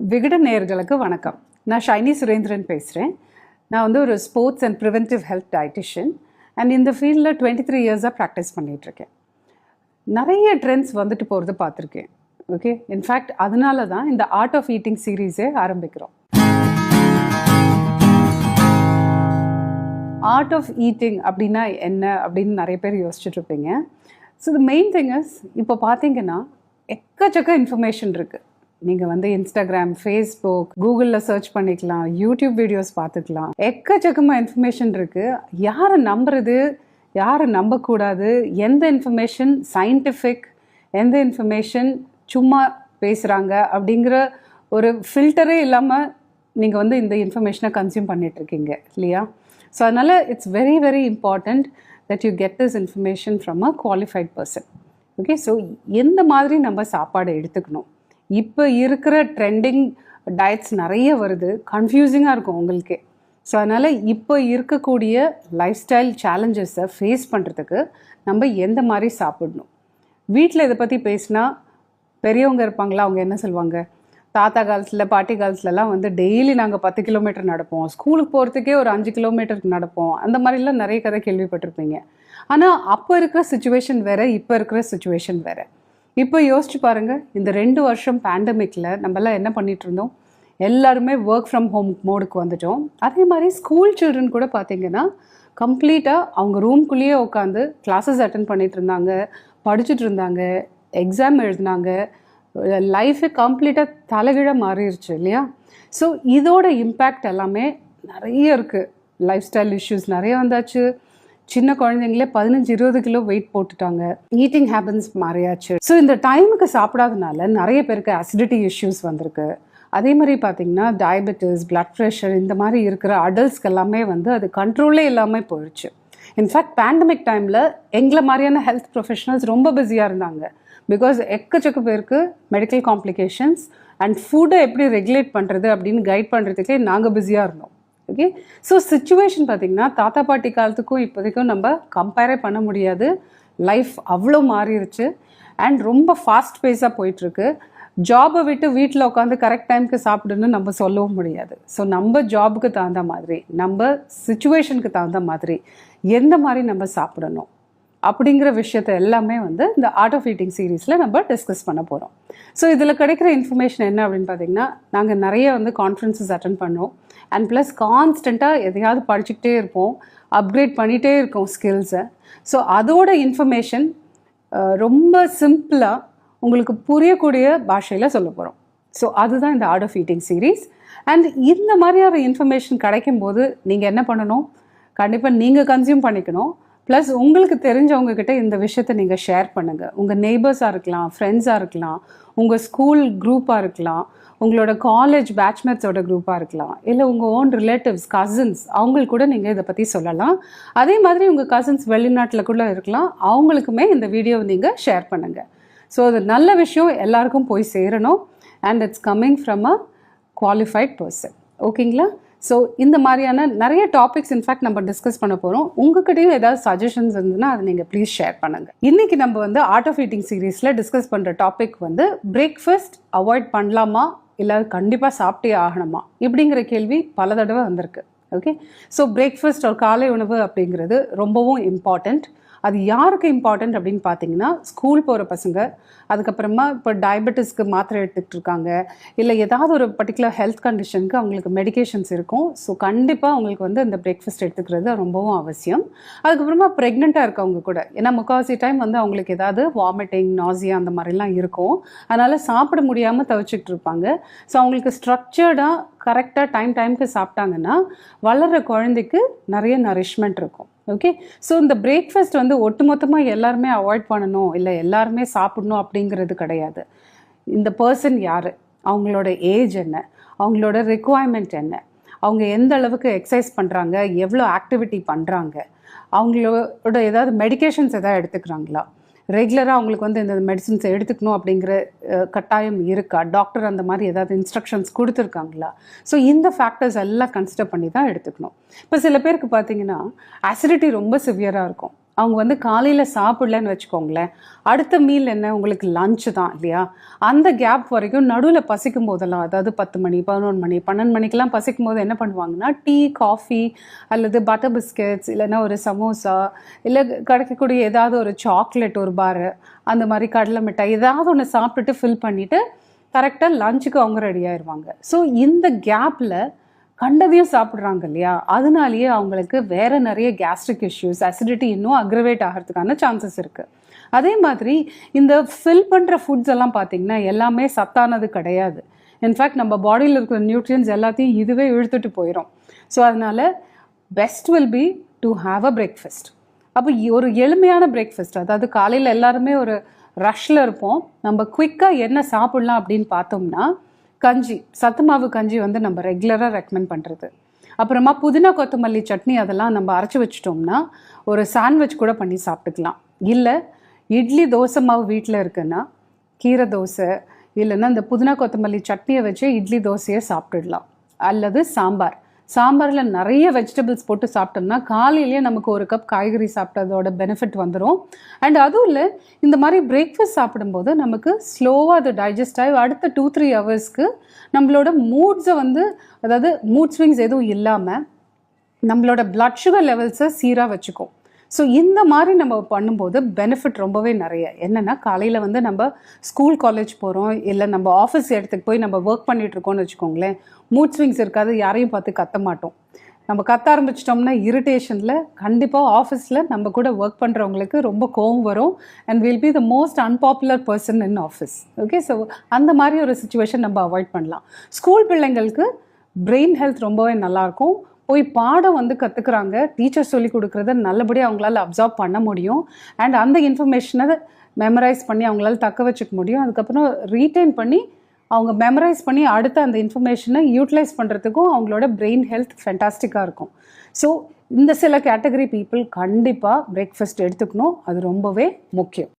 விகட நேயர்களுக்கு வணக்கம். நான் ஷைனி சுரேந்திரன் பேசுகிறேன் நான் வந்து ஒரு sports and preventive health dietitian and இந்த ஃபீல்டில் டுவெண்ட்டி த்ரீ இயர்ஸாக ப்ராக்டிஸ் பண்ணிகிட்ருக்கேன் நிறைய ட்ரெண்ட்ஸ் வந்துட்டு போகிறது பார்த்துருக்கேன். ஓகே இன்ஃபேக்ட் அதனால தான் இந்த ஆர்ட் ஆஃப் ஈட்டிங் சீரீஸே ஆரம்பிக்கிறோம். ஆர்ட் ஆஃப் ஈட்டிங் அப்படின்னா என்ன அப்படின்னு நிறைய பேர் யோசிச்சுட்டு இருப்பீங்க so the main thing is இப்போ பார்த்தீங்கன்னா எக்கச்சக்க இன்ஃபர்மேஷன் இருக்குது நீங்கள் வந்து இன்ஸ்டாகிராம் ஃபேஸ்புக் கூகுளில் சர்ச் பண்ணிக்கலாம் யூடியூப் வீடியோஸ் பார்த்துக்கலாம். எக்கச்சக்கமாக இன்ஃபர்மேஷன் இருக்குது யாரை நம்புறது? யாரை நம்பக்கூடாது? எந்த இன்ஃபர்மேஷன் சயின்டிஃபிக் எந்த இன்ஃபர்மேஷன் சும்மா பேசுகிறாங்க அப்படிங்கிற ஒரு ஃபில்டரே இல்லாமல் நீங்கள் வந்து இந்த இன்ஃபர்மேஷனை கன்சியூம் பண்ணிகிட்ருக்கீங்க இல்லையா? ஸோ அதனால் it's very very important that you get this information from a qualified person okay so எந்த மாதிரி நம்ம சாப்பாடு எடுத்துக்கணும்? இப்போ இருக்கிற ட்ரெண்டிங் டயட்ஸ் நிறைய வருது. கன்ஃபியூசிங்காக இருக்கும் உங்களுக்கே. ஸோ அதனால் இப்போ இருக்கக்கூடிய லைஃப் ஸ்டைல் சேலஞ்சஸை ஃபேஸ் பண்ணுறதுக்கு நம்ம எந்த மாதிரி சாப்பிடணும்? வீட்டில் இதை பற்றி பேசினா பெரியவங்க இருப்பாங்களா? அவங்க என்ன சொல்லுவாங்க தாத்தா காலத்தில் பாட்டி காலத்துலலாம் வந்து டெய்லி நாங்கள் பத்து கிலோமீட்டர் நடப்போம். ஸ்கூலுக்கு போகிறதுக்கே ஒரு அஞ்சு கிலோமீட்டருக்கு நடப்போம். அந்த மாதிரிலாம் நிறைய கதை கேள்விப்பட்டிருப்பீங்க. ஆனால் அப்போ இருக்கிற சுச்சுவேஷன் வேறு இப்போ இருக்கிற சுச்சுவேஷன் வேறு. இப்போ யோசிச்சு பாருங்கள் இந்த ரெண்டு வருஷம் பேண்டமிக்கில் நம்மலாம் என்ன பண்ணிட்டு இருந்தோம்? எல்லாருமே ஒர்க் ஃப்ரம் ஹோம் மோடுக்கு வந்துட்டோம். அதே மாதிரி ஸ்கூல் சில்ட்ரன் கூட பார்த்தீங்கன்னா கம்ப்ளீட்டாக அவங்க ரூம்குள்ளேயே உட்காந்து கிளாஸஸ் அட்டன் பண்ணிட்டு இருந்தாங்க படிச்சுட்டு இருந்தாங்க எக்ஸாம் எழுதினாங்க லைஃபே கம்ப்ளீட்டாக தலைகீழாக மாறிடுச்சு இல்லையா? ஸோ இதோட இம்பேக்ட் எல்லாமே நிறைய இருக்குது லைஃப் ஸ்டைல் இஷ்யூஸ் நிறைய வந்தாச்சு. சின்ன குழந்தைங்களே பதினஞ்சு இருபது கிலோ வெயிட் போட்டுட்டாங்க. ஈட்டிங் ஹேபிட்ஸ் மாறியாச்சு. ஸோ இந்த டைமுக்கு சாப்பிடாதனால நிறைய பேருக்கு அசிடிட்டி இஷ்யூஸ் வந்திருக்கு. அதே மாதிரி பார்த்தீங்கன்னா டயபெட்டிஸ் பிளட் ப்ரெஷர் இந்த மாதிரி இருக்கிற அடல்ட்ஸ்க்கு எல்லாமே வந்து அது கண்ட்ரோலே இல்லாமல் போயிடுச்சு இன்ஃபேக்ட் பேண்டமிக் டைமில் எங்களை மாதிரியான ஹெல்த் ப்ரொஃபஷனல்ஸ் ரொம்ப பிஸியாக இருந்தாங்க. பிகாஸ் எக்கச்சக்க பேருக்கு மெடிக்கல் காம்ப்ளிகேஷன்ஸ் அண்ட் ஃபுட்டை எப்படி ரெகுலேட் பண்ணுறது அப்படின்னு கைட் பண்ணுறதுக்கே நாங்கள் பிஸியாக இருந்தோம். ஓகே ஸோ சுச்சுவேஷன் பார்த்திங்கன்னா தாத்தா பாட்டி காலத்துக்கும் இப்போதைக்கும் நம்ம கம்பேரே பண்ண முடியாது. லைஃப் அவ்வளோ மாறிடுச்சு அண்ட் ரொம்ப ஃபாஸ்ட் பேஸாக போயிட்டுருக்கு. ஜாபை விட்டு வீட்டில் உட்காந்து கரெக்ட் டைமுக்கு சாப்பிடுன்னு நம்ம சொல்லவும் முடியாது. ஸோ நம்ம ஜாபுக்கு தகுந்த மாதிரி நம்ம சுச்சுவேஷனுக்கு தகுந்த மாதிரி எந்த மாதிரி நம்ம சாப்பிடணும்? அப்படிங்கிற விஷயத்த எல்லாமே வந்து இந்த ஆர்ட் ஆஃப் ஈட்டிங் சீரீஸில் நம்ம டிஸ்கஸ் பண்ண போகிறோம் ஸோ இதில் கிடைக்கிற இன்ஃபர்மேஷன் என்ன அப்படின்னு பார்த்தீங்கன்னா நாங்கள் நிறைய வந்து கான்ஃபரன்சஸ் அட்டன் பண்ணோம். அண்ட் ப்ளஸ் கான்ஸ்டண்ட்டாக எதையாவது படிச்சுக்கிட்டே இருப்போம். அப்கிரேட் பண்ணிகிட்டே இருக்கோம் ஸ்கில்ஸை ஸோ அதோட இன்ஃபர்மேஷன் ரொம்ப சிம்பிளாக உங்களுக்கு புரியக்கூடிய பாஷையில் சொல்ல போகிறோம் ஸோ அதுதான் இந்த art of eating series and இந்த மாதிரியான இன்ஃபர்மேஷன் கிடைக்கும்போது நீங்கள் என்ன பண்ணணும்? கண்டிப்பாக நீங்கள் கன்சியூம் பண்ணிக்கணும். ப்ளஸ் உங்களுக்கு தெரிஞ்சவங்க கிட்ட இந்த விஷயத்த நீங்கள் ஷேர் பண்ணுங்கள் உங்கள் நெய்பர்ஸாக இருக்கலாம் ஃப்ரெண்ட்ஸாக இருக்கலாம் உங்கள் ஸ்கூல் குரூப்பாக இருக்கலாம் உங்களோட காலேஜ் பேட்ச்மேட்ஸோட குரூப்பாக இருக்கலாம் இல்லை உங்கள் ஓன் ரிலேட்டிவ்ஸ் கசின்ஸ் அவங்களுக்கு கூட நீங்கள் இதை பற்றி சொல்லலாம். அதே மாதிரி உங்கள் கசின்ஸ் வெளிநாட்டில் கூட இருக்கலாம். அவங்களுக்குமே இந்த வீடியோவை நீங்கள் ஷேர் பண்ணுங்கள் ஸோ அது நல்ல விஷயம். எல்லாருக்கும் போய் சேரணும். And it's coming from a qualified person ஓகேங்களா ஸோ இந்த மாதிரியான நிறைய டாபிக்ஸ் இன்ஃபேக்ட் நம்ம டிஸ்கஸ் பண்ண போகிறோம் உங்ககிட்டயும் ஏதாவது சஜஷன்ஸ் இருந்ததுன்னா அதை நீங்கள் ப்ளீஸ் ஷேர் பண்ணுங்கள் இன்றைக்கி நம்ம வந்து ஆர்ட் ஆஃப் ஈட்டிங் சீரீஸில் டிஸ்கஸ் பண்ணுற டாபிக் வந்து பிரேக்ஃபாஸ்ட் அவாய்ட் பண்ணலாமா? இல்லை கண்டிப்பாக சாப்பிட்டே ஆகணுமா? இப்படிங்கிற கேள்வி பல தடவை வந்திருக்கு. ஓகே ஸோ பிரேக்ஃபாஸ்ட் ஒரு காலை உணவு அப்படிங்கிறது ரொம்பவும் இம்பார்ட்டண்ட் அது யாருக்கு இம்பார்ட்டண்ட் அப்படின்னு பார்த்தீங்கன்னா ஸ்கூல் போகிற பசங்க அதுக்கப்புறமா இப்போ டயபெட்டிஸ்க்கு மாத்திரை எடுத்துக்கிட்டு இருக்காங்க இல்லை ஏதாவது ஒரு பர்டிகுலர் ஹெல்த் கண்டிஷனுக்கு அவங்களுக்கு மெடிகேஷன்ஸ் இருக்கும். ஸோ கண்டிப்பாக அவங்களுக்கு வந்து இந்த பிரேக்ஃபாஸ்ட் எடுத்துக்கிறது ரொம்பவும் அவசியம். அதுக்கப்புறமா ப்ரெக்னெண்ட்டாக இருக்கவங்க கூட ஏன்னா முக்கால்வாசி டைம் வந்து அவங்களுக்கு ஏதாவது வாமிட்டிங் நாசியா அந்த மாதிரிலாம் இருக்கும். அதனால் சாப்பிட முடியாமல் தவிச்சிக்கிட்டு இருப்பாங்க ஸோ அவங்களுக்கு ஸ்ட்ரக்சர்டாக கரெக்டாக டைம் டைமுக்கு சாப்பிட்டாங்கன்னா வளர்கிற குழந்தைக்கு நிறைய நரிஷ்மெண்ட் இருக்கும். ஓகே ஸோ இந்த பிரேக்ஃபாஸ்ட் வந்து ஒட்டுமொத்தமாக எல்லாருமே அவாய்ட் பண்ணணும். இல்லை எல்லாருமே சாப்பிடணும் அப்படிங்கிறது கிடையாது. இந்த பர்சன் யார்? அவங்களோட ஏஜ் என்ன? அவங்களோட ரெக்குவயர்மெண்ட் என்ன? அவங்க எந்த அளவுக்கு எக்ஸசைஸ் பண்ணுறாங்க எவ்வளோ ஆக்டிவிட்டி பண்ணுறாங்க அவங்களோட ஏதாவது மெடிகேஷன்ஸ் எதாவது எடுத்துக்கிறாங்களா? ரெகுலராக அவங்களுக்கு வந்து இந்த மெடிசின்ஸ் எடுத்துக்கணும் அப்படிங்கிற கட்டாயம் இருக்கா? டாக்டர் அந்த மாதிரி ஏதாவது இன்ஸ்ட்ரக்ஷன்ஸ் கொடுத்துருக்காங்களா? ஸோ இந்த ஃபேக்டர்ஸ் எல்லாம் கன்சிடர் பண்ணி தான் எடுத்துக்கணும். இப்போ சில பேருக்கு பார்த்தீங்கன்னா அசிடிட்டி ரொம்ப சிவியராக இருக்கும். அவங்க வந்து காலையில் சாப்பிடலன்னு வச்சுக்கோங்களேன். அடுத்த மீல் என்ன? உங்களுக்கு லஞ்சு தான் இல்லையா? அந்த கேப் வரைக்கும் நடுவில் பசிக்கும் போதெல்லாம் அதாவது பத்து மணி பதினொன்று மணி பன்னெண்டு மணிக்கெல்லாம் பசிக்கும் போது என்ன பண்ணுவாங்கன்னா டீ காஃபி அல்லது பட்டர் பிஸ்கெட்ஸ் இல்லைன்னா ஒரு சமோசா இல்லை கிடைக்கக்கூடிய ஏதாவது ஒரு சாக்லேட் ஒரு பாரு அந்த மாதிரி கடலை மிட்டாய் ஏதாவது ஒன்று சாப்பிட்டுட்டு ஃபில் பண்ணிவிட்டு கரெக்டாக லஞ்சுக்கு அவங்க ரெடி ஆயிடுவாங்க ஸோ இந்த கேப்பில் கண்டதையும் சாப்பிட்றாங்க இல்லையா அதனாலேயே அவங்களுக்கு வேற நிறைய கேஸ்ட்ரிக் இஷ்யூஸ் அசிடிட்டி இன்னும் அக்ரவேட் ஆகிறதுக்கான சான்சஸ் இருக்குது அதே மாதிரி இந்த ஃபில் பண்ணுற ஃபுட்ஸ் எல்லாம் பார்த்தீங்கன்னா எல்லாமே சத்தானது கிடையாது. இன்ஃபேக்ட் நம்ம பாடியில் இருக்கிற நியூட்ரியன்ஸ் எல்லாத்தையும் இதுவே இழுத்துட்டு போயிடும் ஸோ அதனால best will be to have a breakfast அப்போ ஒரு எளிமையான பிரேக்ஃபாஸ்ட் அதாவது காலையில் எல்லாருமே ஒரு ரஷ்ஷில் இருப்போம். நம்ம குயிக்காக என்ன சாப்பிட்லாம் அப்படின்னு பார்த்தோம்னா கஞ்சி சத்து மாவு கஞ்சி வந்து நம்ம ரெகுலராக ரெக்கமெண்ட் பண்ணுறது அப்புறமா புதினா கொத்தமல்லி சட்னி அதெல்லாம் நம்ம அரைச்சி வச்சிட்டோம்னா ஒரு சாண்ட்விச் கூட பண்ணி சாப்பிட்டுக்கலாம். இல்லை இட்லி தோசை மாவு வீட்டில் இருக்குன்னா கீரை தோசை இல்லைன்னா இந்த புதினா கொத்தமல்லி சட்னியை வச்சு இட்லி தோசையை சாப்பிட்டுடலாம். அல்லது சாம்பார். சாம்பாரில் நிறைய வெஜிடபிள்ஸ் போட்டு சாப்பிட்டோம்னா காலையிலேயே நமக்கு ஒரு கப் காய்கறி சாப்பிட்டதோட பெனிஃபிட் வந்துடும் அண்ட் அதுவும் இல்லை இந்த மாதிரி பிரேக்ஃபாஸ்ட் சாப்பிடும்போது நமக்கு ஸ்லோவாக அது டைஜஸ்ட் ஆகி அடுத்த டூ த்ரீ ஹவர்ஸ்க்கு நம்மளோட மூட்ஸை வந்து அதாவது மூட் ஸ்விங்ஸ் எதுவும் இல்லாமல் நம்மளோட பிளட் சுகர் லெவல்ஸை சீராக வச்சுக்கும். ஸோ இந்த மாதிரி நம்ம பண்ணும்போது பெனிஃபிட் ரொம்பவே நிறைய. என்னென்னா காலையில் வந்து நம்ம ஸ்கூல் காலேஜ் போகிறோம் இல்லை நம்ம ஆஃபீஸ் இடத்துக்கு போய் நம்ம ஒர்க் பண்ணிகிட்ருக்கோம்னு வச்சுக்கோங்களேன். மூட் ஸ்விங்ஸ் இருக்காது. யாரையும் பார்த்து கத்த மாட்டோம். நம்ம கத்த ஆரம்பிச்சிட்டோம்னா இரிட்டேஷனில் கண்டிப்பாக ஆஃபீஸில் நம்ம கூட ஒர்க் பண்ணுறவங்களுக்கு ரொம்ப கோவம் வரும். And will be the most unpopular person in office okay so அந்த மாதிரி ஒரு சுச்சுவேஷன் நம்ம அவாய்ட் பண்ணலாம். ஸ்கூல் பிள்ளைங்களுக்கு பிரெயின் ஹெல்த் ரொம்பவே நல்லாயிருக்கும் போய் பாடம் வந்து கற்றுக்குறாங்க டீச்சர் சொல்லி கொடுக்குறத நல்லபடியாக அவங்களால அப்சார்ப் பண்ண முடியும். அண்ட் அந்த இன்ஃபர்மேஷனை மெமரைஸ் பண்ணி அவங்களால தக்க வச்சுக்க முடியும். அதுக்கப்புறம் ரீட்டைன் பண்ணி அவங்க மெமரைஸ் பண்ணி அடுத்த அந்த இன்ஃபர்மேஷனை யூட்டிலைஸ் பண்ணுறதுக்கும் அவங்களோட பிரெயின் ஹெல்த் ஃபென்டாஸ்டிக்காக இருக்கும். ஸோ இந்த சில கேட்டகரி பீப்புள் கண்டிப்பாக பிரேக்ஃபாஸ்ட் எடுத்துக்கணும். அது ரொம்பவே முக்கியம்.